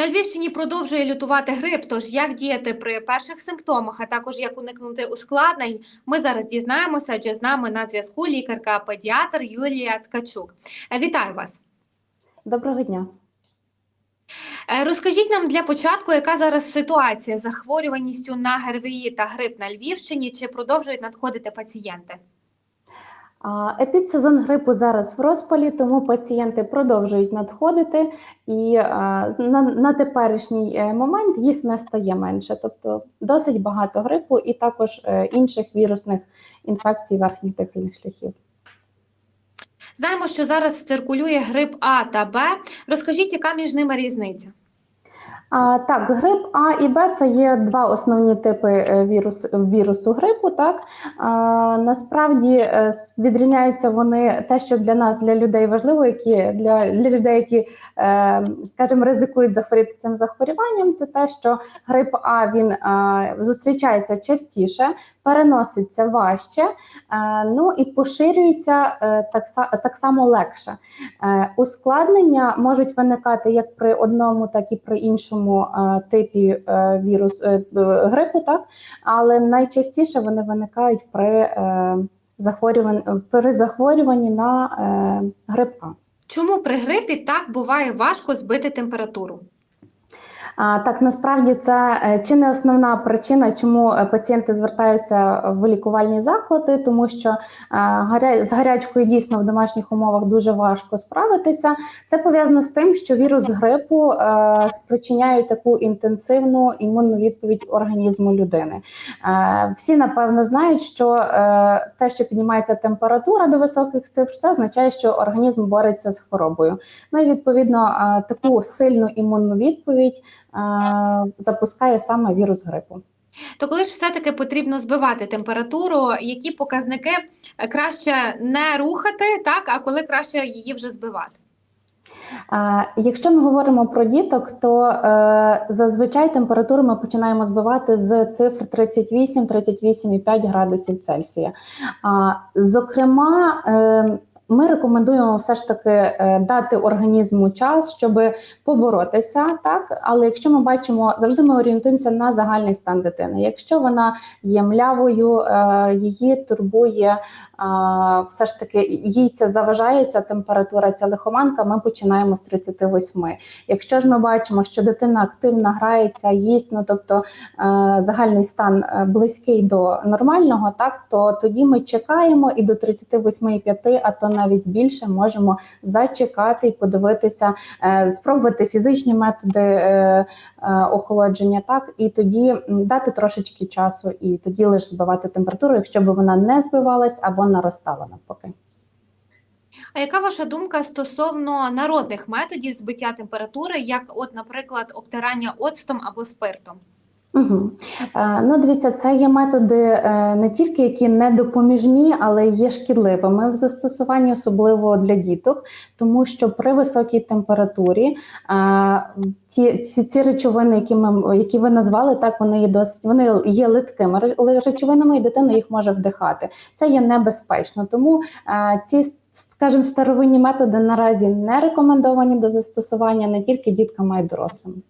На Львівщині продовжує лютувати грип. Тож як діяти при перших симптомах, а також як уникнути ускладнень, ми зараз дізнаємося, адже з нами на зв'язку лікарка-педіатр Юлія Ткачук. Е, Вітаю вас! Доброго дня. Е, Розкажіть нам для початку, яка зараз ситуація з захворюваністю на ГРВІ та грип на Львівщині? Чи продовжують надходити пацієнти? Епідсезон грипу зараз в розпалі, тому пацієнти продовжують надходити, і на, на теперішній е, момент їх не стає менше. Тобто досить багато грипу і також е, інших вірусних інфекцій верхніх дихальних шляхів. Знаємо, що зараз циркулює грип А та Б. Розкажіть, яка між ними різниця? А, так, грип А і Б це є два основні типи е, вірус, вірусу грипу. Так а, насправді е, відрізняються вони те, що для нас, для людей важливо, які для, для людей, які, е, скажімо, ризикують захворіти цим захворюванням, це те, що грип А він зустрічається частіше, переноситься важче, ну і поширюється так, так само легше. Ускладнення можуть виникати як при одному, так і при іншому е, типі е, вірус е, грипу, так але найчастіше вони виникають при захворюванні при захворюванні на грип. Чому при грипі так буває важко збити температуру? Так, насправді це е, чи не основна причина, чому е, пацієнти звертаються в лікувальні заклади, тому що е, з гарячкою дійсно в домашніх умовах дуже важко справитися. Це пов'язано з тим, що вірус грипу спричиняє таку інтенсивну імунну відповідь організму людини. Всі напевно знають, що те, що піднімається температура до високих цифр, це означає, що організм бореться з хворобою. Ну і відповідно таку сильну імунну відповідь запускає саме вірус грипу. То коли ж все-таки потрібно збивати температуру, які показники краще не рухати, так, а коли краще її вже збивати? Якщо ми говоримо про діток, то е, зазвичай температуру ми починаємо збивати з цифр 38-38,5 градусів Цельсія. А, Зокрема, е, ми рекомендуємо все ж таки е, дати організму час, щоб поборотися, так але якщо ми бачимо, завжди ми орієнтуємося на загальний стан дитини. Якщо вона є млявою, е, її турбує все ж таки їй це заважає ця температура, ця лихоманка, ми починаємо з 38. Якщо ж ми бачимо, що дитина активно грається, їсть, ну тобто е, загальний стан е, близький до нормального, так то тоді ми чекаємо і до 38,5, а то навіть більше можемо зачекати і подивитися, е, спробувати фізичні методи е, е, охолодження, так і тоді дати трошечки часу, і тоді лише збивати температуру, якщо б вона не збивалась або наростала навпаки. А яка ваша думка стосовно народних методів збиття температури, як, от, наприклад, обтирання оцтом або спиртом? Угу. Ну, дивіться, це є методи е, не тільки які не допоміжні, але є шкідливими в застосуванні, особливо для діток, тому що при високій температурі е, ті, ці, ці речовини, які ми які ви назвали, так вони є досить вони є литкими речовинами, і дитина їх може вдихати. Це є небезпечно. Тому ці скажімо, старовинні методи наразі не рекомендовані до застосування не тільки діткам, а й дорослим.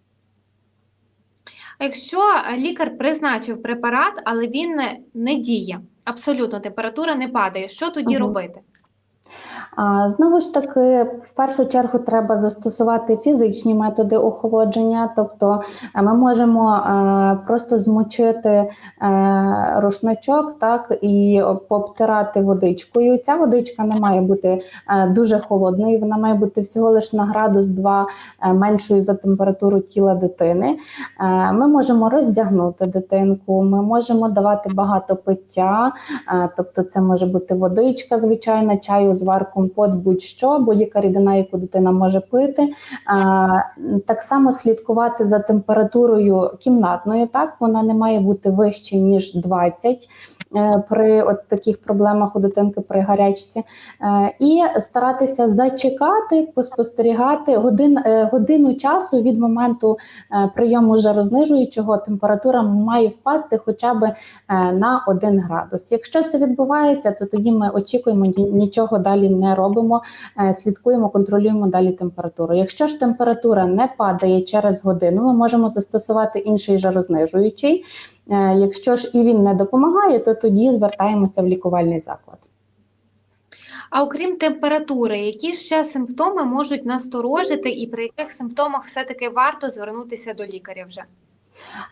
Якщо лікар призначив препарат, але він не, не діє, абсолютно температура не падає, що тоді угу. робити? Знову ж таки, в першу чергу треба застосувати фізичні методи охолодження, тобто е, ми можемо е, просто змочити е, рушничок, так і пообтирати водичкою. Ця водичка не має бути дуже холодною, вона має бути всього лише на градус 2 е, меншою за температуру тіла дитини. Ми можемо роздягнути дитинку, ми можемо давати багато пиття, тобто це може бути водичка, звичайна, чаю, звар, компот, будь-що, будь-яка рідина, яку дитина може пити. Так само слідкувати за температурою кімнатною, так вона не має бути вище ніж 20. Е, при от таких проблемах у дитинки при гарячці, Е, і старатися зачекати, поспостерігати годин, е, годину часу від моменту прийому жарознижуючого температура має впасти хоча б на 1 градус. Якщо це відбувається, то тоді ми очікуємо, нічого далі не робимо, слідкуємо, контролюємо далі температуру. Якщо ж температура не падає через годину, ми можемо застосувати інший жарознижуючий. Е, Якщо ж і він не допомагає, то тоді звертаємося в лікувальний заклад. А окрім температури, які ще симптоми можуть насторожити, і при яких симптомах все-таки варто звернутися до лікаря вже?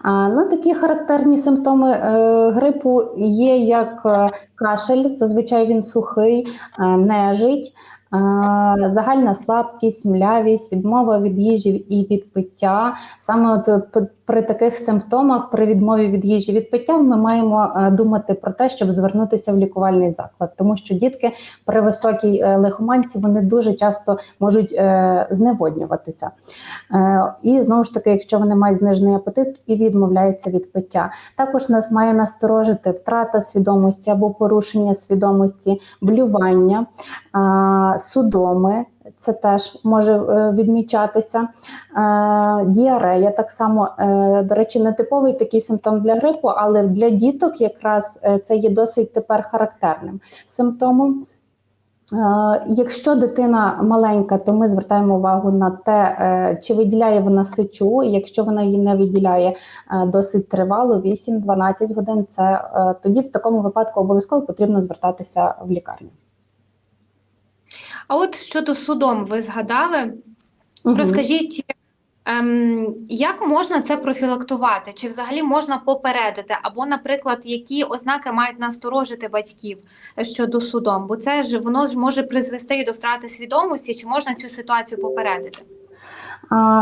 А, ну, такі характерні симптоми е, грипу є як е, кашель, зазвичай він сухий, е, нежить, е, загальна слабкість, млявість, відмова від їжі і від пиття. Саме от при таких симптомах, при відмові від їжі від пиття, ми маємо е, думати про те, щоб звернутися в лікувальний заклад, тому що дітки при високій е, лихоманці вони дуже часто можуть е, зневоднюватися. І знову ж таки, якщо вони мають знижений апетит і відмовляються від пиття, також нас має насторожити втрата свідомості або порушення свідомості, блювання, судоми. Це теж може е, відмічатися. Е, Діарея так само, е, до речі, не типовий такий симптом для грипу, але для діток якраз це є досить тепер характерним симптомом. Якщо дитина маленька, то ми звертаємо увагу на те, чи виділяє вона сечу. Якщо вона її не виділяє досить тривало, 8-12 годин, це тоді в такому випадку обов'язково потрібно звертатися в лікарню. А от щодо судом, ви згадали, Угу. розкажіть, ем, як можна це профілактувати? Чи взагалі можна попередити? Або, наприклад, які ознаки мають насторожити батьків щодо судом? Бо це ж воно ж може призвести і до втрати свідомості, чи можна цю ситуацію попередити?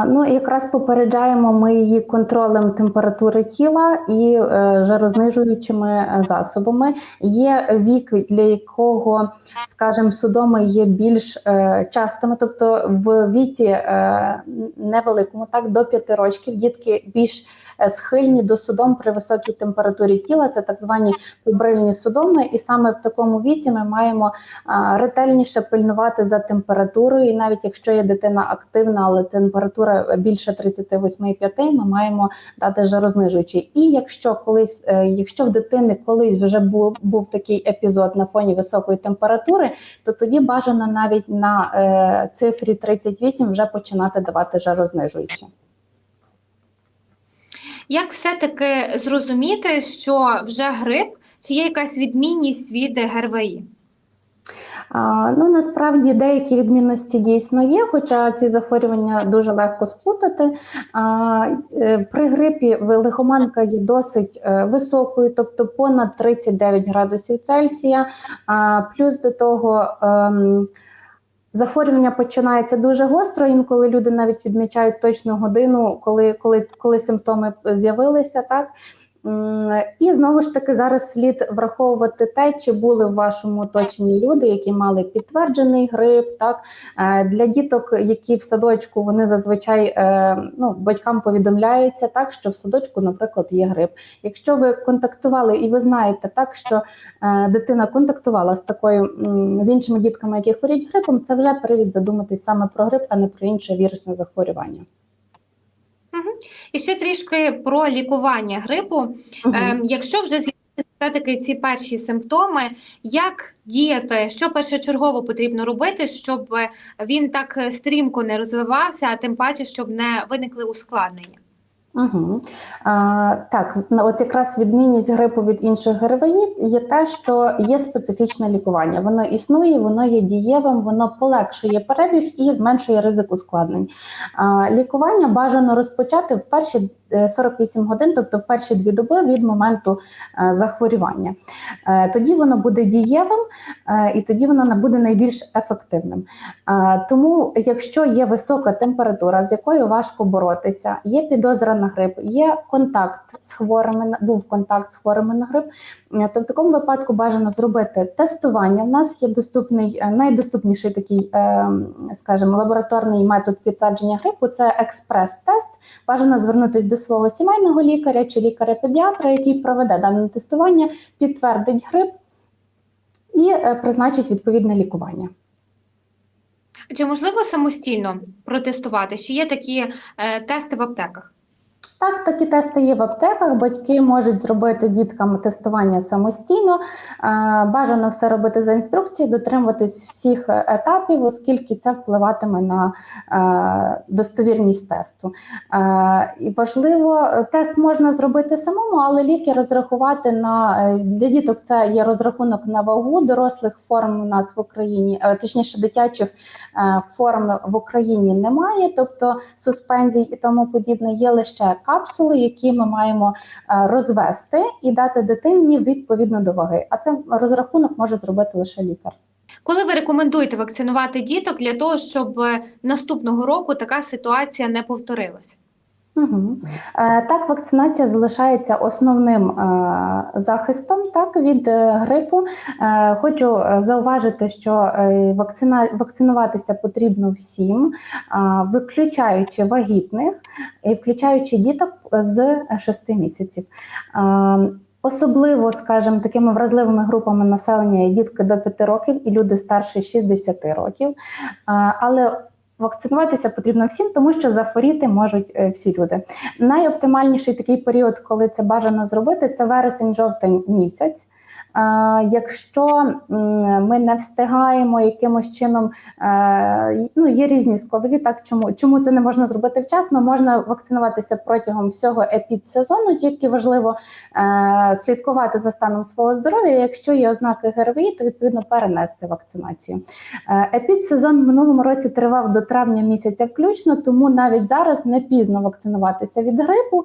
Ну, якраз попереджаємо ми її контролем температури тіла і е, жарознижуючими е, засобами. Є вік, для якого, скажімо, судоми є більш е, частими, тобто в віці невеликому, так до 5 років дітки більш схильні до судом при високій температурі тіла. Це так звані фібрильні судоми, і саме в такому віці ми маємо ретельніше пильнувати за температурою. І навіть якщо є дитина активна, але температура більше 38,5, ми маємо дати жарознижуючий. І якщо колись, е, якщо в дитини колись вже був, був такий епізод на фоні високої температури, то тоді бажано навіть на е, цифрі 38 вже починати давати жарознижуючі. Як все-таки зрозуміти, що вже грип, чи є якась відмінність від ГРВІ? Ну насправді деякі відмінності дійсно є, хоча ці захворювання дуже легко сплутати. Е, при грипі лихоманка є досить е, високою, тобто понад 39 градусів Цельсія. Плюс до того. Захворювання починається дуже гостро. Інколи люди навіть відмічають точну годину, коли, коли, коли симптоми з'явилися, так. І знову ж таки зараз слід враховувати те, чи були в вашому оточенні люди, які мали підтверджений грип. Так Е, для діток, які в садочку, вони зазвичай е, ну, батькам повідомляється так, що в садочку, наприклад, є грип. Якщо ви контактували і ви знаєте так, що е, дитина контактувала з такою з іншими дітками, які хворіють грипом, це вже привід задуматись саме про грип, а не про інше вірусне захворювання. І ще трішки про лікування грипу. Ем, якщо вже все-таки ці перші симптоми, як діяти, що першочергово потрібно робити, щоб е, він так е, стрімко не розвивався, а тим паче, щоб не виникли ускладнення? Угу. А, так, от якраз відмінність грипу від інших ГРВІ є те, що є специфічне лікування. Воно існує, воно є дієвим, воно полегшує перебіг і зменшує ризик ускладнень. А, лікування бажано розпочати в перші 48 годин, тобто в перші дві доби від моменту е, захворювання. Е, тоді воно буде дієвим е, і тоді воно буде найбільш ефективним. Е, Тому, якщо є висока температура, з якою важко боротися, є підозра на грип, є контакт з хворими був контакт з хворими на грип, е, то в такому випадку бажано зробити тестування. У нас є доступний е, найдоступніший такий, е, скажімо, лабораторний метод підтвердження грипу. Це експрес-тест. Бажано звернутися до свого сімейного лікаря чи лікаря-педіатра, який проведе дане тестування, підтвердить грип і е, призначить відповідне лікування. Чи можливо самостійно протестувати? Чи є такі е, тести в аптеках? Так, такі тести є в аптеках. Батьки можуть зробити діткам тестування самостійно. Е, Бажано все робити за інструкцією, дотримуватись всіх етапів, оскільки це впливатиме на е, достовірність тесту. Е, І важливо, тест можна зробити самому, але ліки розрахувати на для діток. Це є розрахунок на вагу дорослих форм у нас в Україні, точніше дитячих форм в Україні немає, тобто суспензій і тому подібне. Є лише капсули, які ми маємо е, розвести і дати дитині відповідно до ваги. А це розрахунок може зробити лише лікар. Коли ви рекомендуєте вакцинувати діток для того, щоб е, наступного року така ситуація не повторилась? Угу. Так, вакцинація залишається основним е, захистом так, від е, грипу. Хочу зауважити, що вакцина, вакцинуватися потрібно всім, виключаючи вагітних і включаючи діток з 6 місяців. Особливо, скажімо, такими вразливими групами населення є дітки до 5 років і люди старше 60 років. Але Вакцинуватися потрібно всім, тому що захворіти можуть е, всі люди. Найоптимальніший такий період, коли це бажано зробити, це вересень-жовтень місяць. Якщо ми не встигаємо якимось чином, е, ну є різні складові, так чому чому це не можна зробити вчасно? Можна вакцинуватися протягом всього епідсезону, тільки важливо е, слідкувати за станом свого здоров'я. Якщо є ознаки ГРВІ, то відповідно перенести вакцинацію. Е, Епідсезон в минулому році тривав до травня місяця включно, тому навіть зараз не пізно вакцинуватися від грипу.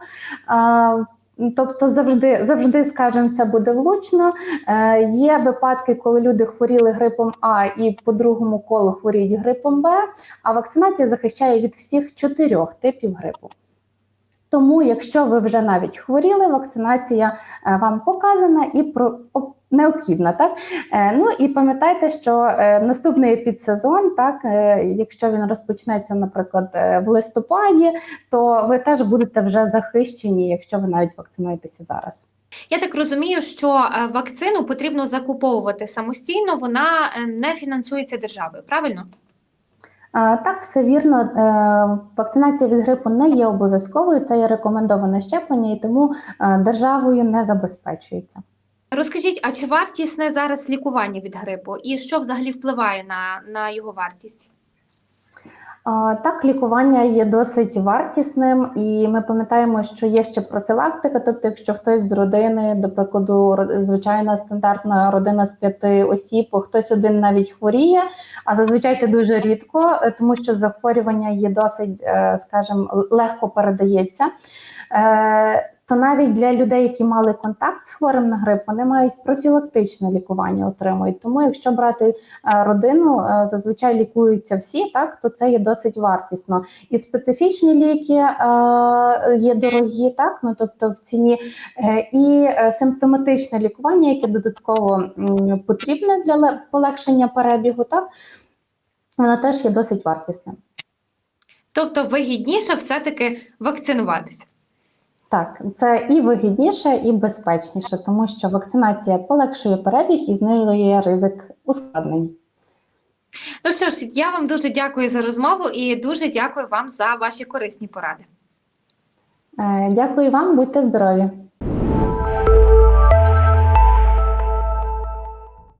Тобто завжди, завжди, скажімо, це буде влучно. Е, є випадки, коли люди хворіли грипом А і по другому колу хворіють грипом Б, а вакцинація захищає від всіх чотирьох типів грипу. Тому, якщо ви вже навіть хворіли, вакцинація е, вам показана і про необхідна. Так? Е, ну і пам'ятайте, що е, наступний підсезон, так, е, якщо він розпочнеться, наприклад, в листопаді, то ви теж будете вже захищені, якщо ви навіть вакцинуєтеся зараз. Я так розумію, що вакцину потрібно закуповувати самостійно, вона не фінансується державою, правильно? Так, все вірно. Вакцинація від грипу не є обов'язковою, це є рекомендоване щеплення, і тому державою не забезпечується. Розкажіть, а чи вартісне зараз лікування від грипу, і що взагалі впливає на, на його вартість? Так, лікування є досить вартісним, і ми пам'ятаємо, що є ще профілактика. Тобто, якщо хтось з родини, до прикладу, звичайна стандартна родина з п'яти осіб, хтось один навіть хворіє, а зазвичай це дуже рідко, е, тому що захворювання є досить, е, скажімо, легко передається. То навіть для людей, які мали контакт з хворим на грип, вони мають профілактичне лікування отримують. Тому, якщо брати е, родину, е, зазвичай лікуються всі, так то це є досить вартісно. І специфічні ліки е, є дорогі, так ну тобто в ціні, і симптоматичне лікування, яке додатково потрібне для полегшення перебігу, так воно теж є досить вартісним. Тобто вигідніше все-таки вакцинуватися. Так, це і вигідніше, і безпечніше, тому що вакцинація полегшує перебіг і знижує ризик ускладнень. Ну що ж, я вам дуже дякую за розмову і дуже дякую вам за ваші корисні поради. Е, Дякую вам, будьте здорові.